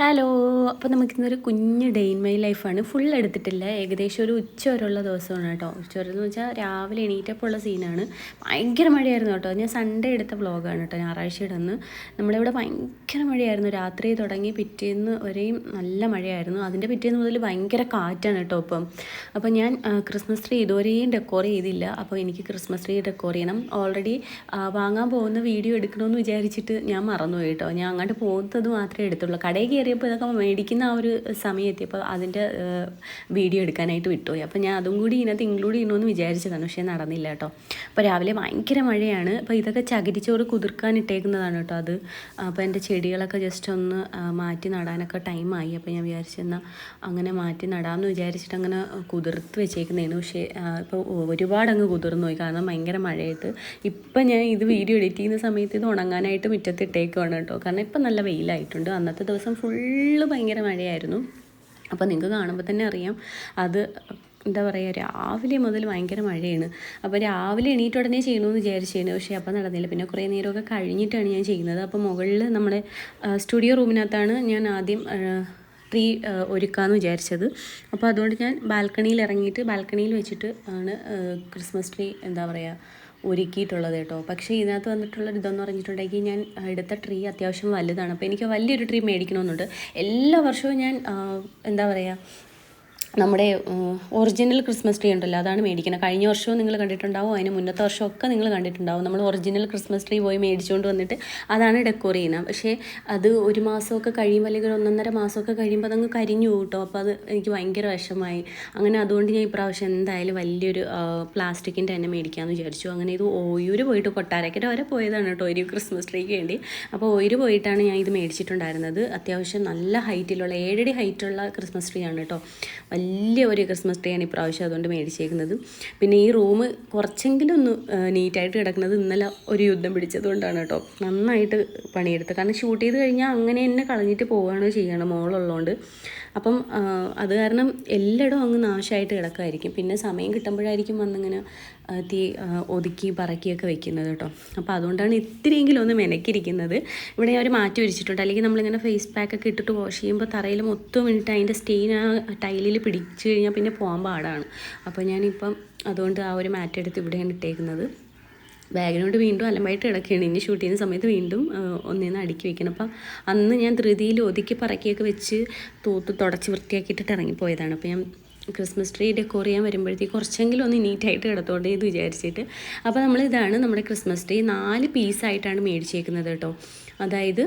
Hello അപ്പോൾ നമുക്കിന്നൊരു കുഞ്ഞ് ഡേ ഇൻ മൈ ലൈഫാണ് ഫുൾ എടുത്തിട്ടില്ല. ഏകദേശം ഒരു ഉച്ച വരെയുള്ള ദിവസമാണ് കേട്ടോ. ഉച്ച വരെ എന്ന് വെച്ചാൽ രാവിലെ എണീറ്റപ്പോൾ ഉള്ള സീനാണ് ഭയങ്കര മഴയായിരുന്നു കേട്ടോ. ഞാൻ സൺഡേ എടുത്ത വ്ളോഗാണ് കേട്ടോ ഞായറാഴ്ചയുടെ അന്ന്. നമ്മളിവിടെ ഭയങ്കര മഴയായിരുന്നു രാത്രി തുടങ്ങി പിറ്റേന്ന് വരെയും നല്ല മഴയായിരുന്നു. അതിന്റെ പിറ്റേന്ന് മുതൽ ഭയങ്കര കാറ്റാണ് കേട്ടോ ഇപ്പം. അപ്പോൾ ഞാൻ ക്രിസ്മസ് ട്രീ ഇതുവരെയും ഡെക്കോർ ചെയ്തില്ല. അപ്പോൾ എനിക്ക് ക്രിസ്മസ് ട്രീ ഡെക്കോർ ചെയ്യണം. ഓൾറെഡി വാങ്ങാൻ പോകുന്ന വീഡിയോ എടുക്കണമെന്ന് വിചാരിച്ചിട്ട് ഞാൻ മറന്നുപോയി കേട്ടോ. ഞാൻ അങ്ങോട്ട് പോകുന്നത് മാത്രമേ എടുത്തുള്ളൂ. കടയിൽ കയറിയപ്പോൾ ഇതൊക്കെ മേടിക്കുന്ന ആ ഒരു സമയം എത്തിയപ്പോൾ അതിന്റെ വീഡിയോ എടുക്കാനായിട്ട് വിട്ടുപോയി. അപ്പോൾ ഞാൻ അതും കൂടി ഇതിനകത്ത് ഇൻക്ലൂഡ് ചെയ്യണമെന്ന് വിചാരിച്ചതാണ്. പക്ഷേ നടന്നില്ല കേട്ടോ. അപ്പോൾ രാവിലെ ഭയങ്കര മഴയാണ്. അപ്പോൾ ഇതൊക്കെ ചകിരിച്ചോറ് കുതിർക്കാൻ ഇട്ടേക്കുന്നതാണ് കേട്ടോ അത്. അപ്പോൾ എന്റെ ചെടികളൊക്കെ ജസ്റ്റ് ഒന്ന് മാറ്റി നടാനൊക്കെ ടൈമായി അപ്പോൾ ഞാൻ വിചാരിച്ചെന്നാൽ അങ്ങനെ മാറ്റി നടാമെന്ന് വിചാരിച്ചിട്ട് അങ്ങനെ കുതിർത്ത് വെച്ചേക്കുന്നതാണ് പക്ഷേ ഇപ്പോൾ ഒരുപാട് അങ്ങ് കുതിർന്നു പോയി കാരണം ഭയങ്കര മഴയായിട്ട് ഇപ്പം ഞാൻ ഇത് വീഡിയോ എഡിറ്റ് ചെയ്യുന്ന സമയത്ത് ഇത് ഉണങ്ങാനായിട്ട് മുറ്റത്തിട്ടേക്കുവാണ് കേട്ടോ. കാരണം ഇപ്പം നല്ല വെയിലായിട്ടുണ്ട്. അന്നത്തെ ദിവസം ഫുള്ള് ഭയങ്കര മഴയായിരുന്നു. അപ്പോൾ നിങ്ങൾക്ക് കാണുമ്പോൾ തന്നെ അറിയാം അത് എന്താ പറയുക രാവിലെ മുതൽ ഭയങ്കര മഴയാണ്. അപ്പോൾ രാവിലെ എണീറ്റ് ഉടനെ ചെയ്യണമെന്ന് വിചാരിച്ചേനെ. പക്ഷേ അപ്പോൾ നടന്നില്ല. പിന്നെ കുറേ നേരമൊക്കെ കഴിഞ്ഞിട്ടാണ് ഞാൻ ചെയ്യുന്നത്. അപ്പോൾ മുകളിൽ നമ്മുടെ സ്റ്റുഡിയോ റൂമിനകത്താണ് ഞാൻ ആദ്യം ട്രീ ഒരുക്കാമെന്ന് വിചാരിച്ചത്. അപ്പോൾ അതുകൊണ്ട് ഞാൻ ബാൽക്കണിയിൽ ഇറങ്ങിയിട്ട് ബാൽക്കണിയിൽ വെച്ചിട്ട് ആണ് ക്രിസ്മസ് ട്രീ എന്താ പറയുക ഒരുക്കിയിട്ടുള്ളത് കേട്ടോ. പക്ഷേ ഇതിനകത്ത് വന്നിട്ടുള്ള ഇതെന്ന് പറഞ്ഞിട്ടുണ്ടെങ്കിൽ ഞാൻ എടുത്ത ട്രീ അത്യാവശ്യം വലുതാണ്. അപ്പോൾ എനിക്ക് വലിയൊരു ട്രീ മേടിക്കണമെന്നുണ്ട്. എല്ലാ വർഷവും ഞാൻ എന്താ പറയുക നമ്മുടെ ഒറിജിനൽ ക്രിസ്മസ് ട്രീ ഉണ്ടല്ലോ അതാണ് മേടിക്കുന്നത്. കഴിഞ്ഞ വർഷവും നിങ്ങൾ കണ്ടിട്ടുണ്ടാവും അതിന് മുന്നത്തെ വർഷമൊക്കെ നിങ്ങൾ കണ്ടിട്ടുണ്ടാവും. നമ്മൾ ഒറിജിനൽ ക്രിസ്മസ് ട്രീ പോയി മേടിച്ചുകൊണ്ട് വന്നിട്ട് അതാണ് ഡെക്കോർ ചെയ്യുന്നത്. പക്ഷേ അത് ഒരു മാസമൊക്കെ കഴിയുമ്പോൾ അല്ലെങ്കിൽ ഒന്നൊന്നര മാസമൊക്കെ കഴിയുമ്പോൾ അതങ്ങ് കരിഞ്ഞു കൂട്ടോ? അപ്പോൾ അത് എനിക്ക് ഭയങ്കര വിഷമായി അങ്ങനെ അതുകൊണ്ട് ഞാൻ ഇപ്രാവശ്യം എന്തായാലും വലിയൊരു പ്ലാസ്റ്റിക്കിന്റെ തന്നെ മേടിക്കാമെന്ന് വിചാരിച്ചു. അങ്ങനെ ഇത് ഓയൂര് പോയിട്ട് കൊട്ടാരക്കര വരെ പോയതാണ് കേട്ടോ ഒരു ക്രിസ്മസ് ട്രീക്ക് വേണ്ടി. അപ്പോൾ ഓയൂര് പോയിട്ടാണ് ഞാൻ ഇത് മേടിച്ചിട്ടുണ്ടായിരുന്നത്. അത്യാവശ്യം നല്ല ഹൈറ്റിലുള്ള ഏഴടി ഹൈറ്റുള്ള ക്രിസ്മസ് ട്രീ ആണ് കേട്ടോ. വലിയ ഒരു ക്രിസ്മസ് ട്രീ ആണ് ഇപ്രാവശ്യം അതുകൊണ്ട് മേടിച്ചേക്കുന്നത്. പിന്നെ ഈ റൂം കുറച്ചെങ്കിലും ഒന്ന് നീറ്റായിട്ട് കിടക്കുന്നത് ഇന്നലെ ഒരു യുദ്ധം പിടിച്ചതുകൊണ്ടാണ് കേട്ടോ. നന്നായിട്ട് പണിയെടുത്തത് കാരണം ഷൂട്ട് ചെയ്ത് കഴിഞ്ഞാൽ അങ്ങനെ തന്നെ കളഞ്ഞിട്ട് പോവുകയാണ് ചെയ്യണം മോളുള്ളതുകൊണ്ട് അപ്പം അത് കാരണം എല്ലായിടവും അങ്ങ് നാശമായിട്ട് കിടക്കുമായിരിക്കും പിന്നെ സമയം കിട്ടുമ്പോഴായിരിക്കും വന്നിങ്ങനെ തീ ഒതുക്കി പറക്കിയൊക്കെ വെക്കുന്നത് കേട്ടോ. അപ്പോൾ അതുകൊണ്ടാണ് ഇത്തിരിയെങ്കിലും ഒന്ന് മെനക്കിരിക്കുന്നത് ഇവിടെ ഞാൻ ഒരു മാറ്റി വരിച്ചിട്ടുണ്ട് അല്ലെങ്കിൽ നമ്മളിങ്ങനെ ഫേസ് പാക്ക് ഒക്കെ ഇട്ടിട്ട് വാഷ് ചെയ്യുമ്പോൾ തറയിൽ മൊത്തം ഇട്ട് അതിന്റെ സ്റ്റെയിൻ ആ ടൈലിൽ പിടിച്ചു കഴിഞ്ഞാൽ പിന്നെ പോകാൻ പാടാണ്. അപ്പോൾ ഞാനിപ്പം അതുകൊണ്ട് ആ ഒരു മാറ്റ് എടുത്ത് ഇവിടെയാണ് ഇട്ടേക്കുന്നത്. ബാഗിനോട് വീണ്ടും അലമ്പായിട്ട് കിടക്കുകയാണ്. ഇനി ഷൂട്ട് ചെയ്യുന്ന സമയത്ത് വീണ്ടും ഒന്നേന്ന് അടുക്കി വെക്കണം. അപ്പം അന്ന് ഞാൻ ധൃതിയിൽ ഒതുക്കി പറക്കിയൊക്കെ വെച്ച് തൂത്ത് തുടച്ച് വൃത്തിയാക്കിയിട്ടിട്ട് ഇറങ്ങിപ്പോയതാണ്. അപ്പോൾ ഞാൻ ക്രിസ്മസ് ട്രീ ഡെക്കോർ ചെയ്യാൻ വരുമ്പോഴത്തേക്ക് കുറച്ചെങ്കിലും ഒന്ന് നീറ്റായിട്ട് കിടത്തോണ്ടേ ഇത് വിചാരിച്ചിട്ട്. അപ്പോൾ നമ്മൾ ഇതാണ് നമ്മുടെ ക്രിസ്മസ് ട്രീ നാല് പീസായിട്ടാണ് മേടിച്ചേക്കുന്നത് കേട്ടോ. അതായത്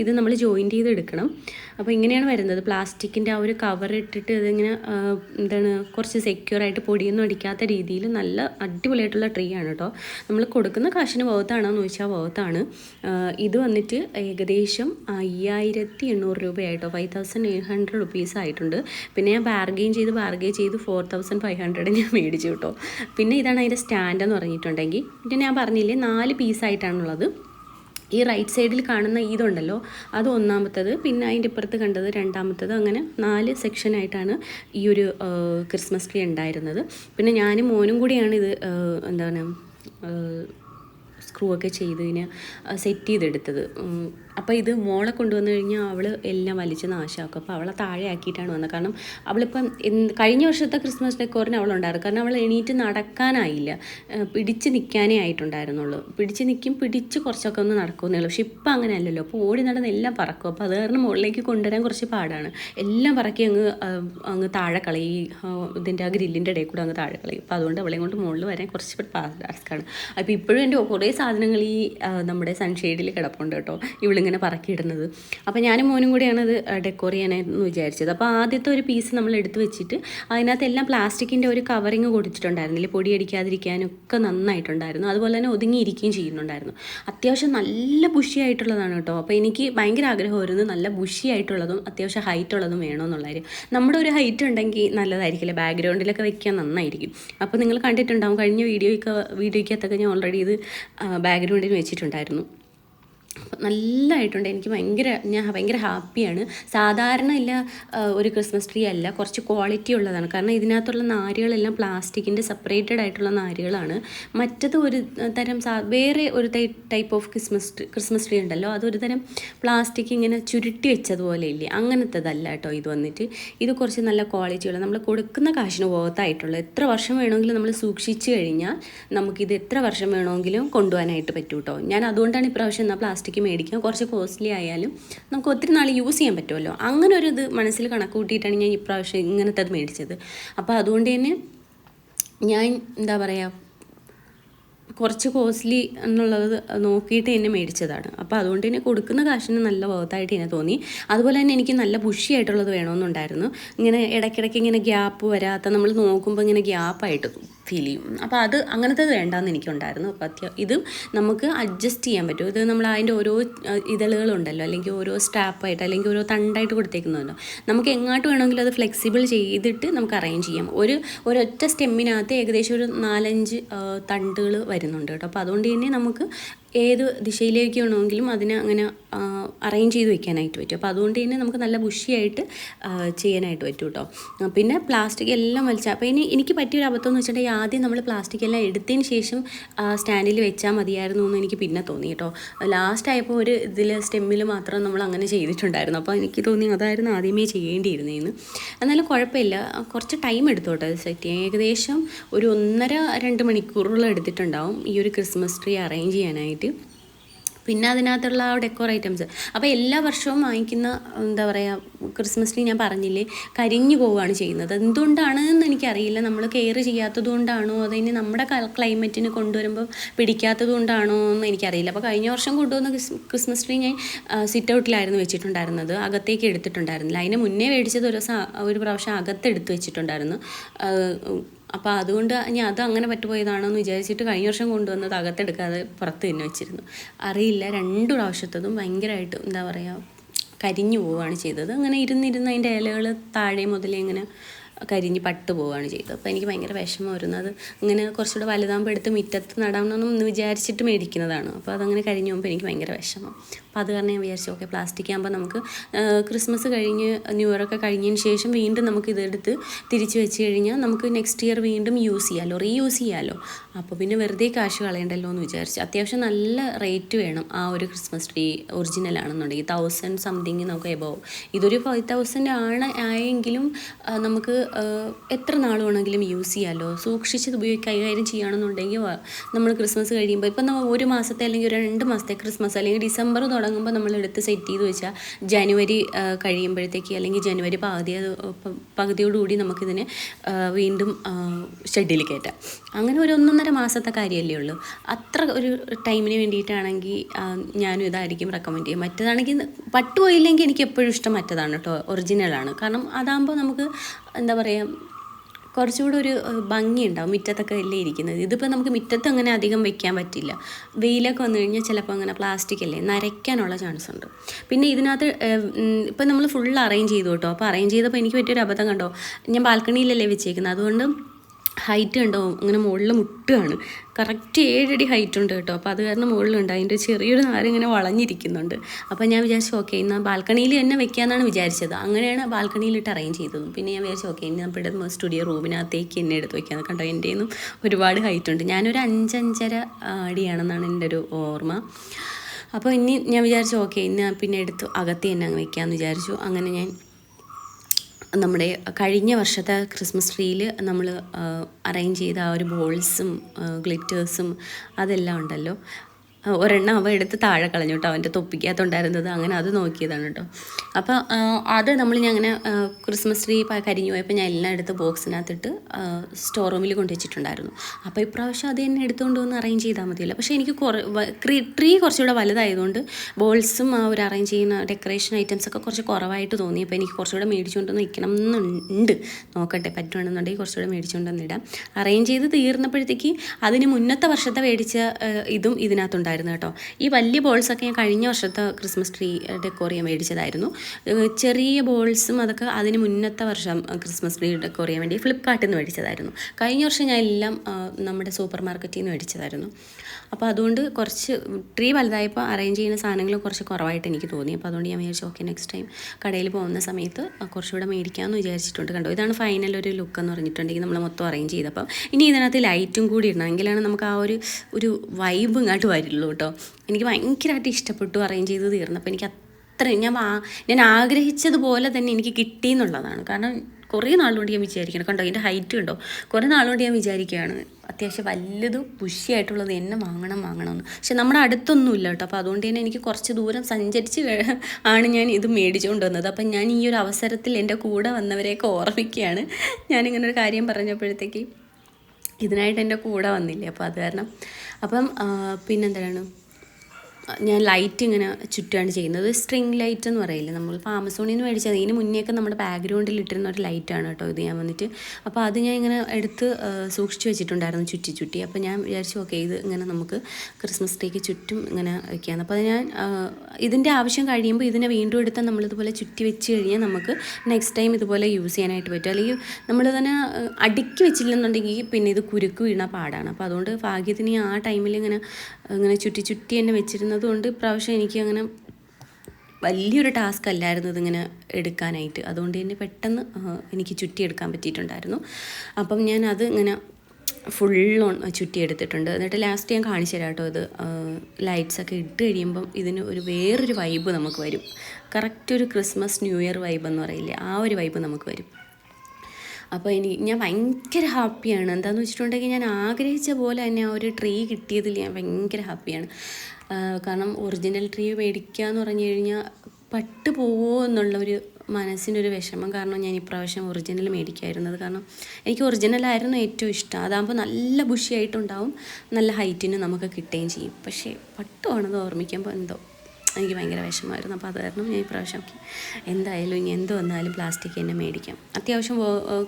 ഇത് നമ്മൾ ജോയിന്റ് ചെയ്ത് എടുക്കണം അപ്പോൾ ഇങ്ങനെയാണ് വരുന്നത്. പ്ലാസ്റ്റിക്കിന്റെ ആ ഒരു കവർ ഇട്ടിട്ട് ഇതിങ്ങനെ എന്താണ് കുറച്ച് സെക്യൂർ ആയിട്ട് പൊടിയൊന്നും അടിക്കാത്ത രീതിയിൽ നല്ല അടിപൊളിയായിട്ടുള്ള ട്രീ ആണ് കേട്ടോ നമ്മൾ കൊടുക്കുന്ന കാശിന് ഭാഗത്താണോ എന്ന് ചോദിച്ചാൽ ഭാഗത്താണ് ഇത് വന്നിട്ട് ഏകദേശം അയ്യായിരത്തി എണ്ണൂറ് രൂപയായിട്ടോ five thousand eight hundred rupees ആയിട്ടുണ്ട്. പിന്നെ ഞാൻ ബാർഗെയിൻ ചെയ്ത് ബാർഗെയിൻ ചെയ്ത് ഫോർ തൗസൻഡ് ഫൈവ് ഹൺഡ്രഡ് ഞാൻ മേടിച്ചു കേട്ടോ പിന്നെ ഇതാണ് അതിന്റെ സ്റ്റാൻഡ് എന്ന് പറഞ്ഞിട്ടുണ്ടെങ്കിൽ. പിന്നെ ഞാൻ പറഞ്ഞില്ലേ നാല് പീസായിട്ടാണുള്ളത് ഈ റൈറ്റ് സൈഡിൽ കാണുന്ന ഇതുണ്ടല്ലോ അത് ഒന്നാമത്തത്. പിന്നെ അതിന്റെ ഇപ്പുറത്ത് കണ്ടത് രണ്ടാമത്തത്. അങ്ങനെ നാല് സെക്ഷനായിട്ടാണ് ഈ ഒരു ക്രിസ്മസ് ട്രീ ഉണ്ടായിരുന്നത്. പിന്നെ ഞാനും മോനും കൂടിയാണ് ഇത് എന്താണ് സ്ക്രൂ ഒക്കെ ചെയ്ത് ഇതിനെ സെറ്റ് ചെയ്തെടുത്തത് അപ്പോൾ ഇത് മോളെ കൊണ്ടുവന്നു കഴിഞ്ഞാൽ അവൾ എല്ലാം വലിച്ച് നാശമാക്കും അപ്പോൾ അവളെ താഴെ ആക്കിയിട്ടാണ് വന്നത്. കാരണം അവളിപ്പം കഴിഞ്ഞ വർഷത്തെ ക്രിസ്മസ് ഡെക്കോറിന് അവളുണ്ടായിരുന്നു കാരണം അവൾ എണീറ്റ് നടക്കാനായില്ല. പിടിച്ച് നിൽക്കാനേ ആയിട്ടുണ്ടായിരുന്നുള്ളൂ. പിടിച്ച് നിൽക്കും പിടിച്ച് കുറച്ചൊക്കെ ഒന്ന് നടക്കുമെന്നേ ഉള്ളൂ പക്ഷെ ഇപ്പം അങ്ങനെ അല്ലല്ലോ അപ്പോൾ ഓടി നടന്ന് എല്ലാം പറക്കും. അപ്പോൾ അത് കാരണം മുകളിലേക്ക് കൊണ്ടുവരാൻ കുറച്ച് പാടാണ്. എല്ലാം പറക്കി അങ്ങ് അങ്ങ് താഴെ കളയും. ഇതിന്റെ ആ ഗ്രില്ലിന്റെ ഇടയിൽ കൂടെ അങ്ങ് താഴെ കളയും. അപ്പോൾ അതുകൊണ്ട് അവളെ കൊണ്ട് മുകളിൽ വരാൻ കുറച്ച് ടാസ്ക്കാണ് അപ്പോൾ ഇപ്പോഴും എന്റെ കുറേ സാധനങ്ങൾ ഈ നമ്മുടെ സൺഷെയ്ഡിൽ കിടപ്പുണ്ട് കേട്ടോ. ഇവളിങ്ങനെ പറക്കിയിടുന്നത്. അപ്പോൾ ഞാനും മോനും കൂടിയാണ് അത് ഡെക്കോർ ചെയ്യാനായിരുന്നു വിചാരിച്ചത്. അപ്പോൾ ആദ്യത്തെ ഒരു പീസ് നമ്മൾ എടുത്തു വെച്ചിട്ട് അതിനകത്ത് എല്ലാം പ്ലാസ്റ്റിക്കിന്റെ ഒരു കവറിങ് കൊടുത്തിട്ടുണ്ടായിരുന്നില്ല പൊടി അടിക്കാതിരിക്കാനൊക്കെ നന്നായിട്ടുണ്ടായിരുന്നു. അതുപോലെ തന്നെ ഒതുങ്ങിയിരിക്കുകയും ചെയ്യുന്നുണ്ടായിരുന്നു. അത്യാവശ്യം നല്ല ബുഷി ആയിട്ടുള്ളതാണ് കേട്ടോ. അപ്പോൾ എനിക്ക് ഭയങ്കര ആഗ്രഹമായിരുന്നു നല്ല ബുഷി ആയിട്ടുള്ളതും അത്യാവശ്യം ഹൈറ്റ് ഉള്ളതും വേണമെന്നുള്ള കാര്യം. നമ്മുടെ ഒരു ഹൈറ്റ് ഉണ്ടെങ്കിൽ നല്ലതായിരിക്കില്ല? ബാക്ക്ഗ്രൗണ്ടിലൊക്കെ വെക്കാൻ നന്നായിരിക്കും. അപ്പോൾ നിങ്ങൾ കണ്ടിട്ടുണ്ടാവും. കഴിഞ്ഞ വീഡിയോയ്ക്ക് വീഡിയോയ്ക്കകത്തൊക്കെ ഞാൻ ഓൾറെഡി ഇത് ബാക്ക്ഗ്രൗണ്ടിൽ വെച്ചിട്ടുണ്ടായിരുന്നു. നല്ലതായിട്ടുണ്ട് എനിക്ക് ഭയങ്കര ഞാൻ ഭയങ്കര ഹാപ്പിയാണ്. സാധാരണ ഇല്ല ഒരു ക്രിസ്മസ് ട്രീ അല്ല. കുറച്ച് ക്വാളിറ്റി ഉള്ളതാണ്. കാരണം ഇതിനകത്തുള്ള നാരുകളെല്ലാം പ്ലാസ്റ്റിക്കിന്റെ സെപ്പറേറ്റഡ് ആയിട്ടുള്ള നാരുകളാണ്. മറ്റത് ഒരു തരം സാ വേറെ ഒരു type of Christmas tree Christmas tree ഉണ്ടല്ലോ. അതൊരു തരം പ്ലാസ്റ്റിക് ഇങ്ങനെ ചുരുട്ടി വെച്ചതുപോലെ ഇല്ലേ? അങ്ങനത്തേതല്ല കേട്ടോ ഇത് വന്നിട്ട്. ഇത് കുറച്ച് നല്ല ക്വാളിറ്റിയുള്ള നമ്മൾ കൊടുക്കുന്ന കാശിന് പോകത്തായിട്ടുള്ള എത്ര വർഷം വേണമെങ്കിലും നമ്മൾ സൂക്ഷിച്ചു കഴിഞ്ഞാൽ നമുക്കിത് എത്ര വർഷം വേണമെങ്കിലും കൊണ്ടുപോകാനായിട്ട് പറ്റും കേട്ടോ ഞാൻ അതുകൊണ്ടാണ് ഇപ്രാവശ്യം എന്നാൽ പ്ലാസ്റ്റിക് മേടിക്കുക കുറച്ച് കോസ്റ്റ്ലി ആയാലും നമുക്ക് ഒത്തിരി നാൾ യൂസ് ചെയ്യാൻ പറ്റുമല്ലോ. അങ്ങനെ ഒരു ഇത് മനസ്സിൽ കണക്ക് കൂട്ടിയിട്ടാണ് ഞാൻ ഇപ്രാവശ്യം ഇങ്ങനത്തെ അത് മേടിച്ചത്. അപ്പോൾ അതുകൊണ്ട് തന്നെ ഞാൻ എന്താ പറയുക കുറച്ച് കോസ്റ്റ്ലി എന്നുള്ളത് നോക്കിയിട്ട് എന്നെ മേടിച്ചതാണ്. അപ്പോൾ അതുകൊണ്ട് തന്നെ കൊടുക്കുന്ന കാശിന് നല്ല വർത്തായിട്ട് എന്നെ തോന്നി അതുപോലെ തന്നെ എനിക്ക് നല്ല ബുഷി ആയിട്ടുള്ളത് വേണമെന്നുണ്ടായിരുന്നു. ഇങ്ങനെ ഇടയ്ക്കിടയ്ക്ക് ഇങ്ങനെ ഗ്യാപ്പ് വരാത്ത നമ്മൾ നോക്കുമ്പോൾ ഇങ്ങനെ ഗ്യാപ്പായിട്ട് ഫീൽ ചെയ്യും. അപ്പോൾ അത് അങ്ങനത്തെ വേണ്ടാന്ന് എനിക്കുണ്ടായിരുന്നു. അപ്പോൾ അത്യ ഇതും നമുക്ക് അഡ്ജസ്റ്റ് ചെയ്യാൻ പറ്റും. ഇത് നമ്മൾ അതിന്റെ ഓരോ ഇതളുകളുണ്ടല്ലോ. അല്ലെങ്കിൽ ഓരോ സ്റ്റാപ്പായിട്ട് അല്ലെങ്കിൽ ഓരോ തണ്ടായിട്ട് കൊടുത്തേക്കുന്നതല്ലോ. നമുക്ക് എങ്ങോട്ട് വേണമെങ്കിലും അത് ഫ്ലെക്സിബിൾ ചെയ്തിട്ട് നമുക്ക് അറേഞ്ച് ചെയ്യാം. ഒരു ഒരൊറ്റ സ്റ്റെമ്മിനകത്ത് ഏകദേശം ഒരു നാലഞ്ച് തണ്ടുകൾ വരുന്നുണ്ട് കേട്ടോ. അപ്പോൾ അതുകൊണ്ട് തന്നെ നമുക്ക് ഏത് ദിശയിലേക്ക് വേണമെങ്കിലും അതിനെ അങ്ങനെ അറേഞ്ച് ചെയ്ത് വെക്കാനായിട്ട് പറ്റും. അപ്പോൾ അതുകൊണ്ട് തന്നെ നമുക്ക് നല്ല ബുഷിയായിട്ട് ചെയ്യാനായിട്ട് പറ്റും കേട്ടോ പിന്നെ പ്ലാസ്റ്റിക് എല്ലാം വലിച്ച അപ്പോൾ ഇനി എനിക്ക് പറ്റിയ ഒരു അബദ്ധം എന്ന് വെച്ചിട്ടുണ്ടെങ്കിൽ ആദ്യം നമ്മൾ പ്ലാസ്റ്റിക് എല്ലാം എടുത്തതിന് ശേഷം സ്റ്റാൻഡിൽ വെച്ചാൽ മതിയായിരുന്നു എന്ന് എനിക്ക് പിന്നെ തോന്നി കേട്ടോ ലാസ്റ്റ് ആയപ്പോൾ ഒരു ഇതിൽ സ്റ്റെമ്മിൽ മാത്രം നമ്മൾ അങ്ങനെ ചെയ്തിട്ടുണ്ടായിരുന്നു. അപ്പോൾ എനിക്ക് തോന്നി അതായിരുന്നു ആദ്യമേ ചെയ്യേണ്ടിയിരുന്നതെന്ന് എന്നാലും കുഴപ്പമില്ല. കുറച്ച് ടൈം എടുത്തോട്ടെ അത് സെറ്റ് ചെയ്യാൻ ഏകദേശം ഒരു ഒന്നര രണ്ട് മണിക്കൂറുകൾ എടുത്തിട്ടുണ്ടാവും ഈ ഒരു ക്രിസ്മസ് ട്രീ അറേഞ്ച് ചെയ്യാനായിട്ട്. പിന്നെ അതിനകത്തുള്ള ആ ഡെക്കോർ ഐറ്റംസ് അപ്പോൾ എല്ലാ വർഷവും വാങ്ങിക്കുന്ന എന്താ പറയുക ക്രിസ്മസ് ട്രീ ഞാൻ പറഞ്ഞില്ലേ കരിഞ്ഞു പോവുകയാണ് ചെയ്യുന്നത്. എന്തുകൊണ്ടാണ് എന്ന് എനിക്കറിയില്ല. നമ്മൾ കെയർ ചെയ്യാത്തത് കൊണ്ടാണോ അതിന് നമ്മുടെ ക്ലൈമറ്റിന് കൊണ്ടുവരുമ്പോൾ പിടിക്കാത്തത് കൊണ്ടാണോ എന്ന് എനിക്കറിയില്ല. അപ്പോൾ കഴിഞ്ഞ വർഷം കൊണ്ടുവന്ന ക്രിസ്മസ് ട്രീ ഞാൻ സിറ്റ് ഔട്ടിലായിരുന്നു വെച്ചിട്ടുണ്ടായിരുന്നത്. അകത്തേക്ക് എടുത്തിട്ടുണ്ടായിരുന്നില്ല. അതിന് മുന്നേ മേടിച്ചത് ഒരു ഒരു പ്രാവശ്യം അകത്ത് എടുത്ത് വെച്ചിട്ടുണ്ടായിരുന്നു അപ്പോൾ അതുകൊണ്ട് ഞാൻ അത് അങ്ങനെ പറ്റുപോയതാണോ എന്ന് വിചാരിച്ചിട്ട് കഴിഞ്ഞ വർഷം കൊണ്ടുവന്നത് അകത്തെടുക്കാതെ പുറത്ത് തന്നെ വെച്ചിരുന്നു. അറിയില്ല രണ്ട് പ്രാവശ്യത്തതും ഭയങ്കരമായിട്ട് എന്താ പറയുക കരിഞ്ഞു പോവുകയാണ് ചെയ്തത്. അങ്ങനെ ഇരുന്നിരുന്ന് അതിന്റെ ഇലകൾ താഴെ മുതലേ ഇങ്ങനെ കരിഞ്ഞ് പട്ട് പോവുകയാണ് ചെയ്തത്. അപ്പോൾ എനിക്ക് ഭയങ്കര വിഷമം അത് ഇങ്ങനെ കുറച്ചുകൂടെ വലുതാകുമ്പോൾ എടുത്ത് മുറ്റത്ത് നടാമെന്നൊന്നും വിചാരിച്ചിട്ട് മേടിക്കുന്നതാണ്. അപ്പോൾ അതങ്ങനെ കരിഞ്ഞു പോകുമ്പോൾ എനിക്ക് ഭയങ്കര വിഷമം. അപ്പോൾ അത് കാരണം ഞാൻ വിചാരിച്ചു ഓക്കെ പ്ലാസ്റ്റിക് ആകുമ്പോൾ നമുക്ക് ക്രിസ്മസ് കഴിഞ്ഞ് ന്യൂ ഇയർ ഒക്കെ കഴിഞ്ഞതിന് ശേഷം വീണ്ടും നമുക്ക് ഇതെടുത്ത് തിരിച്ചു വെച്ച് കഴിഞ്ഞാൽ നമുക്ക് നെക്സ്റ്റ് ഇയർ വീണ്ടും യൂസ് ചെയ്യാമല്ലോ റീയൂസ് ചെയ്യാമല്ലോ അപ്പോൾ പിന്നെ വെറുതെ കാശ് കളയണ്ടല്ലോ എന്ന് വിചാരിച്ചു. അത്യാവശ്യം നല്ല റേറ്റ് വേണം ആ ഒരു ക്രിസ്മസ് ട്രീ ഒറിജിനൽ ആണെന്നുണ്ടെങ്കിൽ. തൗസൻഡ് സംതിങ് നമുക്ക് എബോവ് ഇതൊരു ഫൈവ് തൗസൻഡ് ആണ് ആയെങ്കിലും നമുക്ക് എത്ര നാൾ വേണമെങ്കിലും യൂസ് ചെയ്യാമല്ലോ സൂക്ഷിച്ച് ഉപയോഗിക്കുക കൈകാര്യം ചെയ്യുകയാണെന്നുണ്ടെങ്കിൽ നമ്മൾ ക്രിസ്മസ് കഴിയുമ്പോൾ ഇപ്പം നമ്മൾ ഒരു മാസത്തെ അല്ലെങ്കിൽ ഒരു രണ്ട് മാസത്തെ ക്രിസ്മസ് അല്ലെങ്കിൽ ഡിസംബർ തുടങ്ങുമ്പോൾ നമ്മൾ എടുത്ത് സെറ്റ് ചെയ്ത് വെച്ചാൽ ജനുവരി കഴിയുമ്പോഴത്തേക്ക് അല്ലെങ്കിൽ ജനുവരി പകുതി പകുതിയോടുകൂടി നമുക്കിതിനെ വീണ്ടും ഷെഡിൽ കയറ്റാം. അങ്ങനെ ഒരു ഒന്നൊന്നര മാസത്തെ കാര്യമല്ലേ ഉള്ളൂ. അത്ര ഒരു ടൈമിന് വേണ്ടിയിട്ടാണെങ്കിൽ ഞാനും ഇതായിരിക്കും റെക്കമെൻഡ് ചെയ്യും മറ്റേതാണെങ്കിൽ പട്ടുപോയില്ലെങ്കിൽ എനിക്ക് എപ്പോഴും ഇഷ്ടം മറ്റേതാണ് കേട്ടോ ഒറിജിനലാണ് കാരണം അതാകുമ്പോൾ നമുക്ക് എന്താ പറയുക കുറച്ചുകൂടെ ഒരു ഭംഗിയുണ്ടാവും മുറ്റത്തൊക്കെ അല്ലേ ഇരിക്കുന്നത്. ഇതിപ്പോൾ നമുക്ക് മുറ്റത്ത് അങ്ങനെ അധികം വെക്കാൻ പറ്റില്ല. വെയിലൊക്കെ വന്നു കഴിഞ്ഞാൽ ചിലപ്പോൾ അങ്ങനെ പ്ലാസ്റ്റിക് അല്ലേ നരയ്ക്കാനുള്ള ചാൻസ് ഉണ്ട്. പിന്നെ ഇതിനകത്ത് ഇപ്പം നമ്മൾ ഫുൾ അറേഞ്ച് ചെയ്തു കേട്ടോ. അപ്പോൾ അറേഞ്ച് ചെയ്തപ്പോൾ എനിക്ക് പറ്റിയൊരു അബദ്ധം കണ്ടോ? ഞാൻ ബാൽക്കണിയിലല്ലേ വെച്ചേക്കുന്നത്. അതുകൊണ്ട് ഹൈറ്റ് ഉണ്ടോ അങ്ങനെ മുകളിൽ മുട്ടുകയാണ് കറക്റ്റ് ഏഴടി ഹൈറ്റ് ഉണ്ട് കേട്ടോ. അപ്പോൾ അത് കാരണം മുകളിലുണ്ട്. അതിന്റെ ചെറിയൊരു നാരം ഇങ്ങനെ വളഞ്ഞിരിക്കുന്നുണ്ട്. അപ്പോൾ ഞാൻ വിചാരിച്ചു ഓക്കെ എന്നാൽ ബാൽക്കണിയിൽ തന്നെ വെക്കാമെന്നാണ് വിചാരിച്ചത്. അങ്ങനെയാണ് ബാൽക്കണിയിലിട്ട് അറേഞ്ച് ചെയ്തതും. പിന്നെ ഞാൻ വിചാരിച്ചു ഓക്കെ ഇനി നമ്മുടെ സ്റ്റുഡിയോ റൂമിനകത്തേക്ക് എന്നെ എടുത്ത് വയ്ക്കാം കണ്ടോ എന്റെ ഒരുപാട് ഹൈറ്റ് ഉണ്ട്. ഞാനൊരു അഞ്ചഞ്ചര അടിയാണെന്നാണ് എന്റെ ഒരു ഓർമ്മ. അപ്പോൾ ഇനി ഞാൻ വിചാരിച്ചു ഓക്കെ ഇന്ന് പിന്നെ എടുത്ത് അകത്ത് തന്നെ അങ്ങ് വെക്കാമെന്ന് വിചാരിച്ചു. അങ്ങനെ ഞാൻ നമ്മുടെ കഴിഞ്ഞ വർഷത്തെ ക്രിസ്മസ് ട്രീയിൽ നമ്മൾ അറേഞ്ച് ചെയ്ത ആ ഒരു ബോൾസും ഗ്ലിറ്റേഴ്സും അതെല്ലാം ഉണ്ടല്ലോ. ഒരെണ്ണം അവൻ എടുത്ത് താഴെ കളഞ്ഞു കേട്ടോ അവന്റെ തൊപ്പിക്കകത്തുണ്ടായിരുന്നത്. അങ്ങനെ അത് നോക്കിയതാണ് കേട്ടോ. അപ്പോൾ അത് നമ്മൾ ഞാൻ അങ്ങനെ ക്രിസ്മസ് ട്രീ കരിഞ്ഞു പോയപ്പോൾ ഞാൻ എല്ലാം എടുത്ത് ബോക്സിനകത്തിട്ട് സ്റ്റോർ റൂമിൽ കൊണ്ടുവച്ചിട്ടുണ്ടായിരുന്നു അപ്പോൾ ഇപ്രാവശ്യം അത് തന്നെ എടുത്തുകൊണ്ട് വന്ന് അറേഞ്ച് ചെയ്താൽ മതിയല്ലോ. പക്ഷേ എനിക്ക് കുറേ ട്രീ കുറച്ചുകൂടെ വലുതായതുകൊണ്ട് ബോൾസും ആ ഒരു അറേഞ്ച് ചെയ്യുന്ന ഡെക്കറേഷൻ ഐറ്റംസ് ഒക്കെ കുറച്ച് കുറവായിട്ട് തോന്നി. അപ്പോൾ എനിക്ക് കുറച്ചുകൂടെ മേടിച്ചുകൊണ്ട് നിൽക്കണം എന്നുണ്ട്. നോക്കട്ടെ പറ്റുവാണെന്നുണ്ടെങ്കിൽ കുറച്ചുകൂടെ മേടിച്ചുകൊണ്ട് വന്നിടാം അറേഞ്ച് ചെയ്ത് തീർന്നപ്പോഴത്തേക്ക് അതിന് മുന്നത്തെ വർഷത്തെ മേടിച്ച ഇതും ഇതിനകത്തുണ്ടായിരുന്നു. കേട്ടോ. ഈ വലിയ ബോൾസൊക്കെ ഞാൻ കഴിഞ്ഞ വർഷത്തെ ക്രിസ്മസ് ട്രീ ഡെക്കോർ ചെയ്യാൻ മേടിച്ചതായിരുന്നു. ചെറിയ ബോൾസും അതൊക്കെ അതിന് മുന്നത്തെ വർഷം ക്രിസ്മസ് ട്രീ ഡെക്കോർ ചെയ്യാൻ വേണ്ടി ഫ്ലിപ്കാർട്ടിൽ നിന്ന് മേടിച്ചതായിരുന്നു. കഴിഞ്ഞ വർഷം ഞാൻ എല്ലാം നമ്മുടെ സൂപ്പർ മാർക്കറ്റിൽ നിന്ന് മേടിച്ചതായിരുന്നു. അപ്പോൾ അതുകൊണ്ട് കുറച്ച് ട്രീ വലുതായപ്പോൾ അറേഞ്ച് ചെയ്യുന്ന സാധനങ്ങൾ കുറച്ച് കുറവായിട്ട് എനിക്ക് തോന്നി. അപ്പോൾ അതുകൊണ്ട് ഞാൻ വിചാരിച്ചു ഓക്കെ നെക്സ്റ്റ് ടൈം കടയിൽ പോകുന്ന സമയത്ത് കുറച്ചുകൂടെ മേടിക്കാമെന്ന് വിചാരിച്ചിട്ടുണ്ട് കണ്ടോ? ഇതാണ് ഫൈനൽ ഒരു ലുക്ക് എന്ന് പറഞ്ഞിട്ടുണ്ടെങ്കിൽ നമ്മൾ മൊത്തം അറേഞ്ച് ചെയ്തപ്പോൾ ഇനി ഇതിനകത്ത് ലൈറ്റും കൂടി ഇടണം. എങ്കിലാണ് നമുക്ക് ആ ഒരു ഒരു വൈബ് ഇങ്ങോട്ട് വരുള്ളൂ കേട്ടോ എനിക്ക് ഭയങ്കരമായിട്ട് ഇഷ്ടപ്പെട്ടു അറേഞ്ച് ചെയ്ത് തീർന്നപ്പോൾ എനിക്ക് അത്രയും ഞാൻ ഞാൻ ആഗ്രഹിച്ചതുപോലെ തന്നെ എനിക്ക് കിട്ടി എന്നുള്ളതാണ്. കാരണം കുറേ നാളുകൊണ്ട് ഞാൻ വിചാരിക്കണം കണ്ടോ എന്റെ ഹൈറ്റ് കണ്ടോ? കുറേ നാളുകൊണ്ട് ഞാൻ വിചാരിക്കുകയാണ് അത്യാവശ്യം വലുതും പുഷിയായിട്ടുള്ളത് എന്നെ വാങ്ങണം വാങ്ങണമെന്ന്. പക്ഷെ നമ്മുടെ അടുത്തൊന്നും ഇല്ല കേട്ടോ. അപ്പോൾ അതുകൊണ്ട് തന്നെ എനിക്ക് കുറച്ച് ദൂരം സഞ്ചരിച്ച് ആണ് ഞാൻ ഇത് മേടിച്ചുകൊണ്ട് വന്നത്. അപ്പം ഞാൻ ഈ ഒരു അവസരത്തിൽ എന്റെ കൂടെ വന്നവരെയൊക്കെ ഓർമ്മിക്കുകയാണ്. ഞാനിങ്ങനെ ഒരു കാര്യം പറഞ്ഞപ്പോഴത്തേക്ക് ഇതിനായിട്ട് എന്റെ കൂടെ വന്നില്ലേ? അപ്പോൾ അത് കാരണം അപ്പം പിന്നെന്താണ്? ഞാൻ ലൈറ്റ് ഇങ്ങനെ ചുറ്റാണ് ചെയ്യുന്നത്. സ്ട്രിങ് ലൈറ്റ് എന്ന് പറയില്ല? നമ്മൾ ഇപ്പോൾ ആമസോണിൽ നിന്ന് മേടിച്ചത് ഇതിന് മുന്നേയൊക്കെ നമ്മുടെ ബാക്ക്ഗ്രൗണ്ടിൽ ഇട്ടിരുന്ന ഒരു ലൈറ്റാണ് കേട്ടോ ഇത് ഞാൻ വന്നിട്ട്. അപ്പോൾ അത് ഞാൻ ഇങ്ങനെ എടുത്ത് സൂക്ഷിച്ചു വെച്ചിട്ടുണ്ടായിരുന്നു ചുറ്റി ചുറ്റി. അപ്പോൾ ഞാൻ വിചാരിച്ചു ഓക്കെ ഇത് ഇങ്ങനെ നമുക്ക് ക്രിസ്മസ് ട്രീക്ക് ചുറ്റും ഇങ്ങനെ വയ്ക്കാമെന്ന് അപ്പോൾ ഞാൻ ഇതിന്റെ ആവശ്യം കഴിയുമ്പോൾ ഇതിനെ വീണ്ടും എടുത്താൽ നമ്മളിതുപോലെ ചുറ്റി വെച്ച് കഴിഞ്ഞാൽ നമുക്ക് നെക്സ്റ്റ് ടൈം ഇതുപോലെ യൂസ് ചെയ്യാനായിട്ട് പറ്റും. അല്ലെങ്കിൽ നമ്മൾ തന്നെ അടുക്കി വെച്ചില്ലെന്നുണ്ടെങ്കിൽ പിന്നെ ഇത് കുരുക്ക് വീണ പാടാണ്. അപ്പോൾ അതുകൊണ്ട് ഭാഗ്യത്തിന് ആ ടൈമിൽ ഇങ്ങനെ ഇങ്ങനെ ചുറ്റി ചുറ്റി തന്നെ വെച്ചിരുന്നത് കൊണ്ട് ഇപ്രാവശ്യം എനിക്ക് അങ്ങനെ വലിയൊരു ടാസ്ക് അല്ലായിരുന്നു ഇതിങ്ങനെ എടുക്കാനായിട്ട്. അതുകൊണ്ട് തന്നെ പെട്ടെന്ന് എനിക്ക് ചുറ്റിയെടുക്കാൻ പറ്റിയിട്ടുണ്ടായിരുന്നു. അപ്പം ഞാൻ അത് ഇങ്ങനെ ഫുൾ ഓൺ ചുറ്റിയെടുത്തിട്ടുണ്ട്. എന്നിട്ട് ലാസ്റ്റ് ഞാൻ കാണിച്ചു തരാം കേട്ടോ ഇത്. ലൈറ്റ്സൊക്കെ ഇട്ട് കഴിയുമ്പം ഇതിന് ഒരു വേറൊരു വൈബ് നമുക്ക് വരും. കറക്റ്റ് ഒരു ക്രിസ്മസ് ന്യൂ ഇയർ വൈബ് എന്ന് പറയില്ലേ? ആ ഒരു വൈബ് നമുക്ക് വരും. അപ്പോൾ എനിക്ക് ഞാൻ ഭയങ്കര ഹാപ്പിയാണ്. എന്താണെന്ന് വെച്ചിട്ടുണ്ടെങ്കിൽ ഞാൻ ആഗ്രഹിച്ച പോലെ തന്നെ ആ ഒരു ട്രീ കിട്ടിയതിൽ ഞാൻ ഭയങ്കര ഹാപ്പിയാണ്. കാരണം ഒറിജിനൽ ട്രീ മേടിക്കുക എന്ന് പറഞ്ഞു കഴിഞ്ഞാൽ പട്ട് പോവോ എന്നുള്ളൊരു മനസ്സിനൊരു വിഷമം കാരണം ഞാൻ ഇപ്രാവശ്യം ഒറിജിനൽ മേടിക്കായിരുന്നത്. കാരണം എനിക്ക് ഒറിജിനലായിരുന്നു ഏറ്റവും ഇഷ്ടം. അതാകുമ്പോൾ നല്ല ബുഷിയായിട്ടുണ്ടാവും നല്ല ഹൈറ്റിന് നമുക്ക് കിട്ടുകയും ചെയ്യും. പക്ഷേ പട്ടുവാണെന്ന് ഓർമ്മിക്കുമ്പോൾ എന്തോ എനിക്ക് ഭയങ്കര വിഷമമായിരുന്നു. അപ്പോൾ അത് കാരണം ഞാൻ ഇപ്രാവശ്യം എന്തായാലും ഇനി എന്ത് വന്നാലും പ്ലാസ്റ്റിക് തന്നെ മേടിക്കാം. അത്യാവശ്യം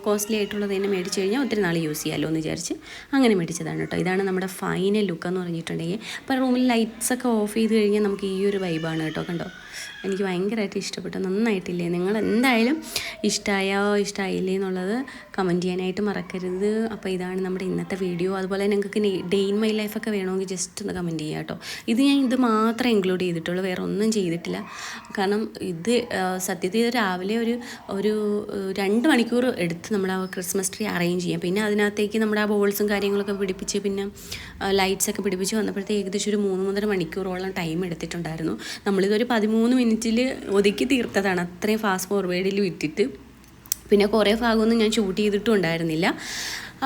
കോസ്റ്റ്ലി ആയിട്ടുള്ളത് തന്നെ മേടിച്ച് കഴിഞ്ഞാൽ ഒത്തിരി നാൾ യൂസ് ചെയ്യാമല്ലോ എന്ന് വിചാരിച്ച് അങ്ങനെ മേടിച്ചതാണ് കേട്ടോ. ഇതാണ് നമ്മുടെ ഫൈനൽ ലുക്ക് എന്ന് പറഞ്ഞിട്ടുണ്ടെങ്കിൽ. ഇപ്പോൾ റൂമിൽ ലൈറ്റ്സ് ഒക്കെ ഓഫ് ചെയ്ത് കഴിഞ്ഞാൽ നമുക്ക് ഈ ഒരു വൈബാണ് കേട്ടോ. കണ്ടോ? എനിക്ക് ഭയങ്കരമായിട്ട് ഇഷ്ടപ്പെട്ടു. നന്നായിട്ടില്ലേ? നിങ്ങൾ എന്തായാലും ഇഷ്ടമായോ ഇഷ്ടമായില്ലേ എന്നുള്ളത് കമന്റ് ചെയ്യാനായിട്ട് മറക്കരുത്. അപ്പോൾ ഇതാണ് നമ്മുടെ ഇന്നത്തെ വീഡിയോ അതുപോലെ നിങ്ങൾക്ക് ഡേ ഇൻ മൈ ലൈഫൊക്കെ വേണമെങ്കിൽ ജസ്റ്റ് ഒന്ന് കമന്റ് ചെയ്യുക കേട്ടോ. ഇത് ഞാൻ ഇത് മാത്രമേ ഇൻക്ലൂഡ് ചെയ്തിട്ടുള്ളൂ. വേറെ ഒന്നും ചെയ്തിട്ടില്ല. കാരണം ഇത് സത്യത്തിൽ രാവിലെ ഒരു ഒരു രണ്ട് മണിക്കൂർ എടുത്ത് നമ്മൾ ആ ക്രിസ്മസ് ട്രീ അറേഞ്ച് ചെയ്യാം. പിന്നെ അതിനകത്തേക്ക് നമ്മുടെ ആ ബോൾസും കാര്യങ്ങളൊക്കെ പിടിപ്പിച്ച് പിന്നെ ലൈറ്റ്സൊക്കെ പിടിപ്പിച്ച് വന്നപ്പോഴത്തേക്ക് ഏകദേശം ഒരു മൂന്ന് മൂന്നര മണിക്കൂറോളം ടൈം എടുത്തിട്ടുണ്ടായിരുന്നു. നമ്മളിതൊരു പതിമൂന്ന് മിനിറ്റിൽ ഒതുക്കി തീർത്തതാണ്. അത്രയും ഫാസ്റ്റ് ഫോർവേഡിൽ വിറ്റിട്ട്. പിന്നെ കുറേ ഭാഗമൊന്നും ഞാൻ ഷൂട്ട് ചെയ്തിട്ടും ഉണ്ടായിരുന്നില്ല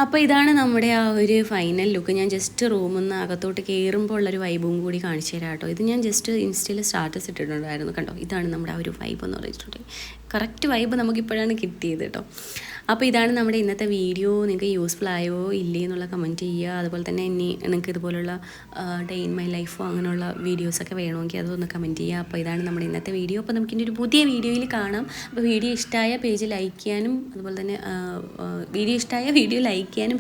അപ്പോൾ ഇതാണ് നമ്മുടെ ആ ഒരു ഫൈനൽ ലുക്ക് ഞാൻ ജസ്റ്റ് റൂമിൽ നിന്ന് അകത്തോട്ട് കയറുമ്പോൾ ഉള്ളൊരു വൈബും കൂടി കാണിച്ചു തരാം കേട്ടോ ഇത് ഞാൻ ജസ്റ്റ് ഇൻസ്റ്റയിൽ സ്റ്റാറ്റസ് ഇട്ടിട്ടുണ്ടായിരുന്നു കണ്ടോ? ഇതാണ് നമ്മുടെ ആ ഒരു വൈബ് എന്ന് പറഞ്ഞിട്ടുണ്ടെങ്കിൽ. കറക്റ്റ് വൈബ് നമുക്കിപ്പോഴാണ് കിട്ടിയത് കേട്ടോ അപ്പോൾ ഇതാണ് നമ്മുടെ ഇന്നത്തെ വീഡിയോ നിങ്ങൾക്ക് യൂസ്ഫുൾ ആയോ ഇല്ലേ എന്നുള്ള കമന്റ് ചെയ്യുക. അതുപോലെ തന്നെ ഇനി നിങ്ങൾക്ക് ഇതുപോലുള്ള ഡേ ഇൻ മൈ ലൈഫോ അങ്ങനെയുള്ള വീഡിയോസൊക്കെ വേണമെങ്കിൽ അതൊന്ന് കമന്റ് ചെയ്യുക. അപ്പോൾ ഇതാണ് നമ്മുടെ ഇന്നത്തെ വീഡിയോ അപ്പോൾ നമുക്ക് ഇനി ഒരു പുതിയ വീഡിയോയിൽ കാണാം. അപ്പോൾ വീഡിയോ ഇഷ്ടമായ പേജ് ലൈക്ക് ചെയ്യാനും അതുപോലെ തന്നെ വീഡിയോ ഇഷ്ടമായ വീഡിയോ ലൈക്ക് ചെയ്യാനും